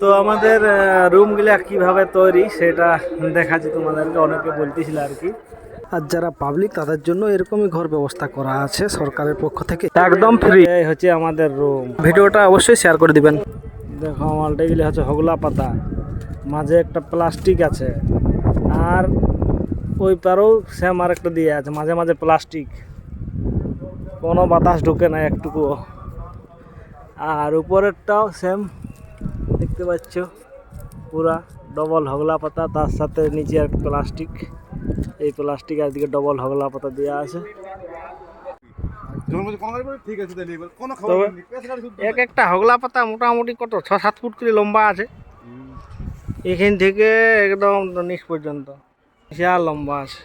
তো আমাদের রুমগুলা কীভাবে তৈরি সেটা দেখাচ্ছি তোমাদেরকে অনেকে বলতেছিল আর কি। আর যারা পাবলিক তাদের জন্য এরকমই ঘর ব্যবস্থা করা আছে সরকারের পক্ষ থেকে। একদম ফ্রি হচ্ছে আমাদের রুম ভিডিওটা অবশ্যই শেয়ার করে দিবেন। দেখো মালটা এগুলি হচ্ছে হগলা পাতা। মাঝে একটা প্লাস্টিক আছে। আর ওই পারেও সেম আর একটা দিয়ে আছে মাঝে মাঝে প্লাস্টিক কোনো বাতাস ঢুকে না একটুকুও। আর উপরেরটাও সেম দেখতে পাচ্ছ? পুরা ডবল হগলা পাতা তার সাথে নিচে আর প্লাস্টিক এই প্লাস্টিক আর দিকে ডবল হগলা পাতা দেওয়া আছে। এক একটা হগলা পাতা মোটামুটি কত? ছ সাত ফুট করে লম্বা আছে। এখান থেকে একদম নিচ পর্যন্ত। বিশাল লম্বা আছে।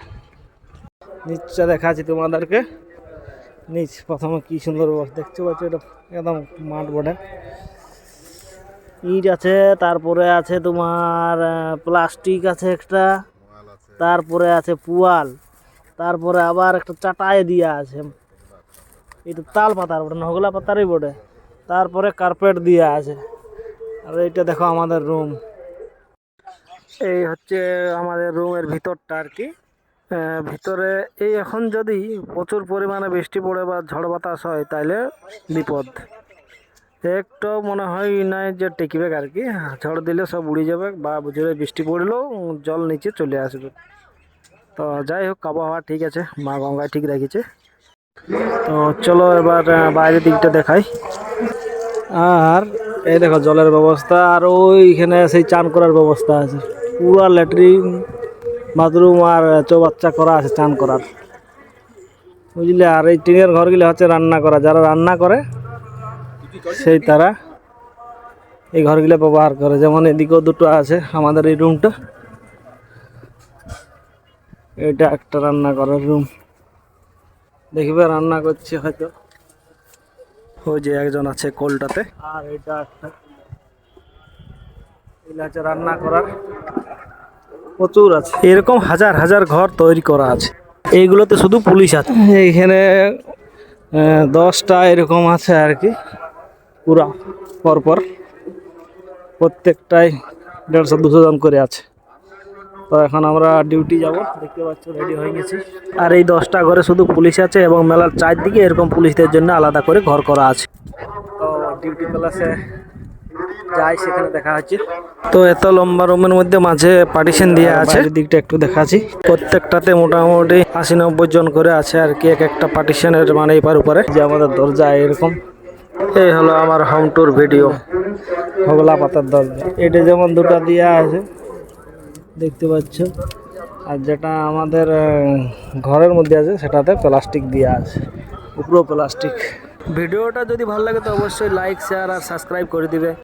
নিচটা দেখাচ্ছি তোমাদেরকে। নিচ প্রথমে কি সুন্দর দেখতে পাচ্ছ? এটা একদম মাঠ বটে। ইট আছে, তারপরে আছে তোমার প্লাস্টিক আছে একটা, তারপরে আছে পুয়াল, তারপরে আবার একটা চাটাই দিয়া আছে। এটা তাল পাতার বটে নহগলা পাতারই বটে। তারপরে কার্পেট দিয়া আছে। আর এইটা দেখো আমাদের রুম। এই হচ্ছে আমাদের রুমের ভিতরটা আর কি। ভিতরে এই এখন যদি প্রচুর পরিমাণে বৃষ্টি পড়ে বা ঝড় বাতাস হয়, তাইলে বিপদ। একটু মনে হয় নাই যে টিকবে আর কি। ঝড় দিলে সব উড়ে যাবে, বা জোরে বৃষ্টি পড়লেও জল নিচে চলে আসবে। তো যাই হোক, আবহাওয়া ঠিক আছে, মা গঙ্গায় ঠিক রেখেছে। তো চলো এবার বাইরের দিকটা দেখাই। আর এই দেখো, জলের ব্যবস্থা, আর ওইখানে সেই চান করার ব্যবস্থা আছে। পুরা ল্যাট্রিন বাথরুম আর চৌবাচ্চা করা আছে চান করার। বুঝলে? আর এই টিনের ঘরগুলো হচ্ছে রান্না করা। যারা রান্না করে সেই তারা এই ঘরগুলো ব্যবহার করে। যেমন এদিকেও দুটো আছে আমাদের এই রুমটা এটা একটা রান্না করার রুম দেখবে রান্না করছে হয়তো। ওই যে একজন আছে কোলটাতে। আর এটা একটা। রান্না করার। প্রচুর আছে। এরকম হাজার হাজার ঘর তৈরি করা আছে। এইগুলোতে শুধু পুলিশ আছে। এইখানে দশটা এরকম আছে আর কি। পুরা পরপর প্রত্যেকটাই দেড়শো দুশো জন করে আছে। তো এখন আমরা ডিউটি যাব। দেখতে পাচ্ছ রেডি হয়ে গেছি। আর এই দশটা ঘরে শুধু পুলিশ আছে এবং মেলার চারদিকে এরকম পুলিশদের জন্য আলাদা করে ঘর করা আছে। তো ডিউটি প্লাসে যাই সেখানে দেখা হচ্ছে। তো এত লম্বা রুমের মধ্যে মাঝে পার্টিশন দিয়ে আছে। দিকটা একটু দেখাচ্ছি। প্রত্যেকটাতে মোটামুটি আশি নব্বই জন করে আছে আর কি এক একটা পার্টিশনের মানে এপার উপরে যে আমাদের দরজা এরকম। এই হলো আমার হোম ট্যুর ভিডিও হগলা পাতার দরজা এটা যেমন দুটো দেওয়া আছে দেখতে পাচ্ছ। আর যেটা আমাদের ঘরের মধ্যে আছে সেটাতে প্লাস্টিক দেওয়া আছে। উপরেও প্লাস্টিক ভিডিওটা যদি ভালো লাগে তো অবশ্যই লাইক শেয়ার আর সাবস্ক্রাইব করে দিবে।